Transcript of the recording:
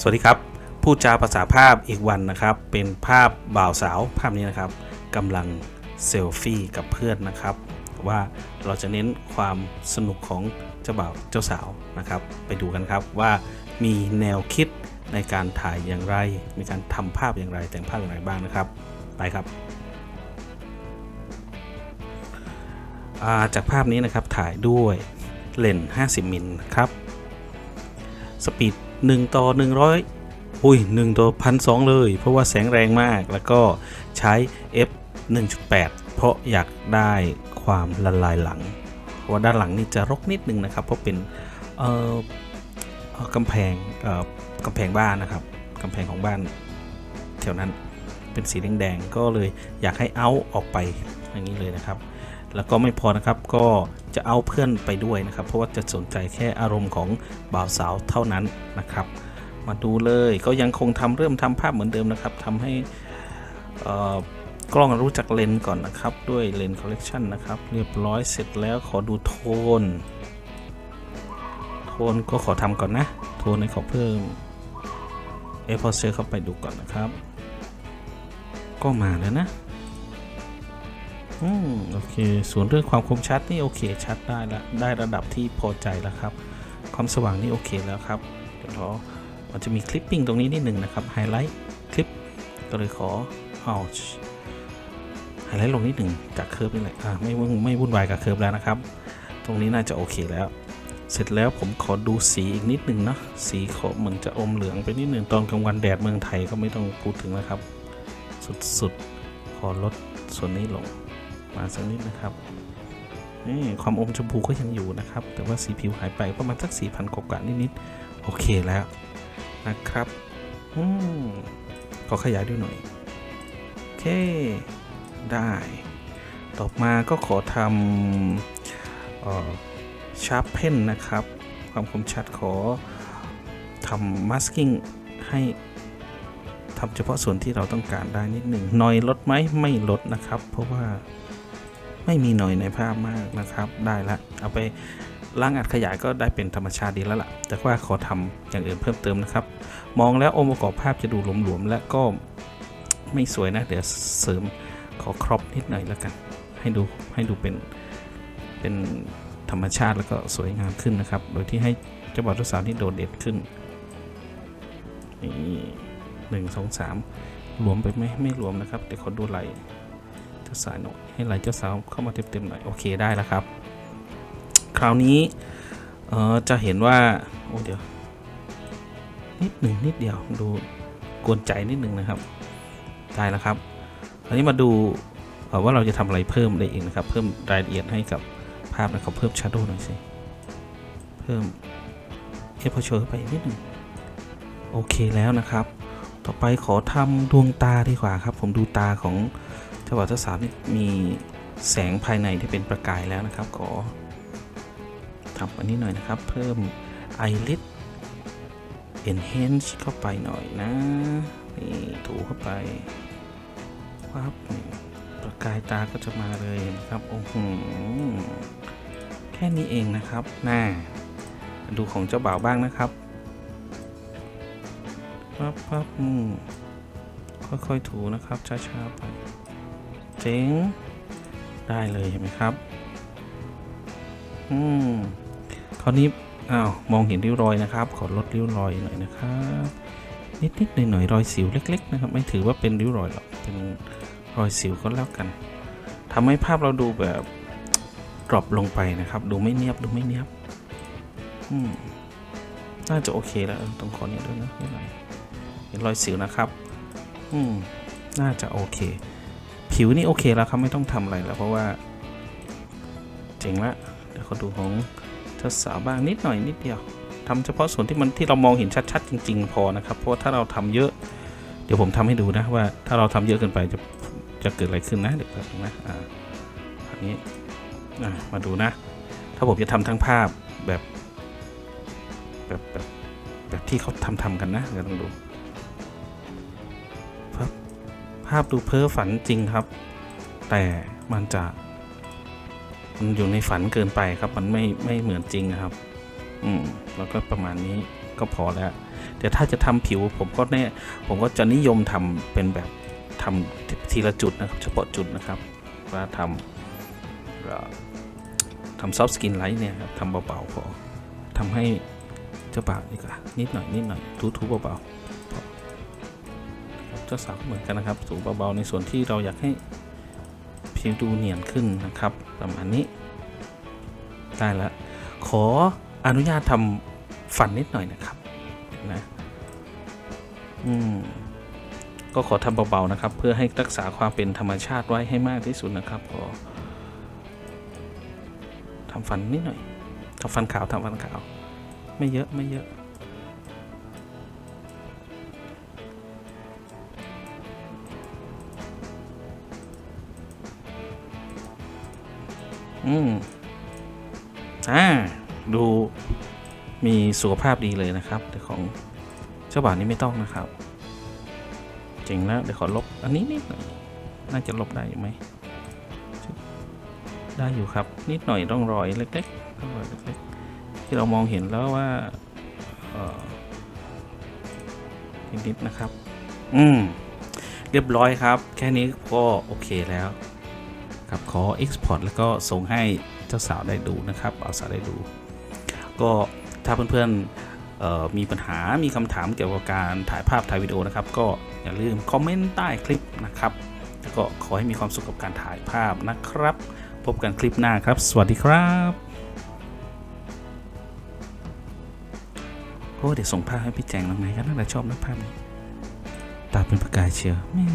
สวัสดีครับ พูดจาภาษาภาพอีกวันนะครับ เป็นภาพบ่าวสาวภาพนี้นะครับกำลังเซลฟี่กับเพื่อนนะครับ ว่าเราจะเน้นความสนุกของเจ้าบ่าวเจ้าสาวนะครับ ไปดูกันครับว่ามีแนวคิดในการถ่ายอย่างไร มีการทำภาพอย่างไร แต่งภาพอย่างไรบ้างนะครับ ไปครับาจากภาพนี้นะครับถ่ายด้วยเลนส์ 50 มิลครับ สปีด 1 ต่อ 100 อุ้ย 1 ต่อพันสเลย เพราะว่าแสงแรงมากแล้วก็ใช้ f 1.8 เพราะอยากได้ความละลายหลัง เพราะว่าด้านหลังนี่จะรกนิดนึงนะครับ เพราะเป็นเอ่อกำแพงเอ่อกำแพงบ้านนะครับกำแพงของบ้านแถวนั้นเป็นสีแดงๆก็เลยอยากให้เอาออกไปอย่างนี้เลยนะครับ แล้วก็ไม่พอนะครับก็จะเอาเพื่อนไปด้วยนะครับ เพราะว่าจะสนใจแค่อารมณ์ของบ่าวสาวเท่านั้นนะครับ มาดูเลยก็ยังคงทำเริ่มทำภาพเหมือนเดิมนะครับทำให้กล้องรู้จักเลนส์ก่อนนะครับ ด้วยเลนส์คอลเลกชันนะครับ เรียบร้อยเสร็จแล้วขอดูโทน โทนก็ขอทำก่อนนะ โทนให้ขอเพิ่มเอฟอร์เข้าไปดูก่อนนะครับ ก็มาแล้วนะ อืมโอเค ส่วนเรื่องความคมชัดนี่โอเคชัดได้ละได้ระดับที่พอใจแล้วครับ ความสว่างนี่โอเคแล้วครับเดี๋ยวรอมันจะมีคลิปปิ้งตรงนี้นิดหนึ่งนะครับไฮไลท์คลิปก็เลยขอเอาไฮไลท์ลงนิดหนึ่งจากเคิร์ฟนี่แหละอ่าไม่วุ่นไม่วุ่นวายกับเคิร์ฟแล้วนะครับ ตรงนี้น่าจะโอเคแล้ว เสร็จแล้วผมขอดูสีอีกนิดหนึ่งเนาะสีขอเหมือนจะอมเหลืองไปนิดหนึ่งตอนกลางวันแดดเมืองไทยก็ไม่ต้องพูดถึงนะครับ สุดๆขอลดส่วนนี้ลง มาสักนิดนะครับนี่ความอมชมพูก็ยังอยู่นะครับ แต่ว่าสีผิวหายไปประมาณสัก4,000กว่านิดๆโอเคแล้วนะครับอืมขอขยายด้วยหน่อย โอเค ได้ ต่อมาก็ขอทำชาร์ปเพนนะครับ ความคมชัดขอทำมาสกิ้งให้ทำเฉพาะส่วนที่เราต้องการได้นิดหนึ่งหน่อยลดไหมไม่ลดนะครับ เพราะว่า ไม่มีหน่อยในภาพมากนะครับ ได้ละเอาไปล้างอัดขยายก็ได้เป็นธรรมชาติดีแล้วล่ะ แต่ว่าขอทำอย่างอื่นเพิ่มเติมนะครับ มองแล้วองค์ประกอบภาพจะดูหลวมๆและก็ไม่สวยนะ เดี๋ยวเสริมขอครอปนิดหน่อยแล้วกัน ให้ดูให้ดูเป็นเป็นธรรมชาติแล้วก็สวยงามขึ้นนะครับ โดยที่ให้เจ้าบ่าวเจ้าสาวที่โดดเด่นขึ้นนี่หนึ่งสองสามหลวมไปไหมไม่หลวมนะครับเดี๋ยวขอดูไหล เจ้าสาวหน่อยให้ไหลเจ้าสาวเข้ามาเต็มๆหน่อยโอเคได้แล้วครับ คราวนี้เออจะเห็นว่าโอ้เดี๋ยวนิดหนึ่งนิดเดียวดูกวนใจนิดหนึ่งนะครับได้แล้วครับอันนี้มาดูว่าเราจะทำอะไรเพิ่มได้อีกนะครับ เพิ่มรายละเอียดให้กับภาพนะครับเพิ่ม shadow หน่อยสิเพิ่มเอฟเชอร์ไปนิดหนึ่งโอเคแล้วนะครับ ต่อไปขอทำดวงตาดีกว่าครับ ผมดูตาของ เจ้าบ่าวเจ้าสาวมีแสงภายในที่เป็นประกายแล้วนะครับ ขอทำอันนี้หน่อยนะครับ เพิ่ม eyelid enhance เข้าไปหน่อยนะนี่ถูเข้าไปปั๊บประกายตาก็จะมาเลยนะครับโอ้โหแค่นี้เองนะครับน่าดูของเจ้าบ่าวบ้างนะครับปั๊บปั๊บค่อยๆถูนะครับช้าๆไป เจ๋งได้เลยเห็นไหมครับ อืมคราวนี้อ้าวมองเห็นริ้วรอยนะครับ ขอลดริ้วรอยหน่อยนะครับ นิดๆหน่อยๆรอยสิวเล็ก ๆ นะครับ ไม่ถือว่าเป็นริ้วรอยหรอกเป็นรอยสิวก็แล้วกันทำให้ภาพเราดูแบบดรอปลงไปนะครับ ดูไม่เนียบดูไม่เนียบอืมน่าจะโอเคแล้วต้องขอนี่ยด้วยนะนิดหน่อยเห็นรอยสิวนะครับ อืมน่าจะโอเค ผิวนี่โอเคแล้วครับไม่ต้องทำอะไรแล้วเพราะว่า เจ๋งละเดี๋ยวเขาดูของเจ้าสาวบ้างนิดหน่อยนิดเดียวทำเฉพาะส่วนที่มันที่เรามองเห็นชัดๆจริง ๆ พอนะครับเพราะถ้าเราทำเยอะ เดี๋ยวผมทำให้ดูนะว่า ถ้าเราทำเยอะเกินไปจะจะเกิดอะไรขึ้นนะเดี๋ยวแป๊บนึงนะอ่าอันนี้มาดูนะ ถ้าผมจะทำทั้งภาพแบบแบบแบบแบบที่เขาทำทำกันนะเดี๋ยวลองดู ภาพดูเพ้อฝันจริงครับ แต่มันจะ มันอยู่ในฝันเกินไปครับ มันไม่ไม่เหมือนจริงนะครับ อืม แล้วก็ประมาณนี้ก็พอแล้ว แต่ถ้าจะทำผิวผมก็แน่ ผมก็จะนิยมทำเป็นแบบทำทีละจุดนะครับ เฉพาะจุดนะครับว่าทำทำซอฟต์สกินไลท์เนี่ยครับทำเบาๆพอทำให้เจ้าบ่าวนี่ก็นิดหน่อยนิดหน่อยทูๆเบาๆ เจ้าสาวก็เหมือนกันนะครับถูเบาๆในส่วนที่เราอยากให้ผิวดูเนียนขึ้นนะครับ ประมาณนี้ ได้แล้วขออนุญาตทำฟันนิดหน่อยนะครับนะอืมก็ขอทำเบาๆนะครับ เพื่อให้รักษาความเป็นธรรมชาติไว้ให้มากที่สุดนะครับขอทำฟันนิดหน่อยทำฟันขาวทำฟันขาว ไม่เยอะไม่เยอะ อืมอ่าดูมีสุขภาพดีเลยนะครับ แต่ของเจ้าบ่าวนี่ไม่ต้องนะครับเจ๋งแล้วเดี๋ยวขอลบอันนี้นิดหน่อยน่าจะลบได้อยู่ไหมได้อยู่ครับ นิดหน่อยร่องรอยเล็กๆร่องรอยเล็กๆที่เรามองเห็นแล้วว่าเออนิดๆนะครับ อืม เรียบร้อยครับ แค่นี้ก็โอเคแล้ว ครับขอ Export แล้วก็ส่งให้เจ้าสาวได้ดูนะครับเอาสาวได้ดู ก็ถ้าเพื่อนๆมีปัญหามีคำถามเกี่ยวกับการถ่ายภาพถ่ายวิดีโอนะครับ ก็อย่าลืมคอมเมนต์ใต้คลิปนะครับแล้วก็ขอให้มีความสุขกับการถ่ายภาพนะครับ พบกันคลิปหน้าครับ สวัสดีครับโอ้เดี๋ยวส่งภาพให้พี่แจงน้องไหนกันน่าจะชอบนะภาพนี้ตาเป็นประกายเชียวแม่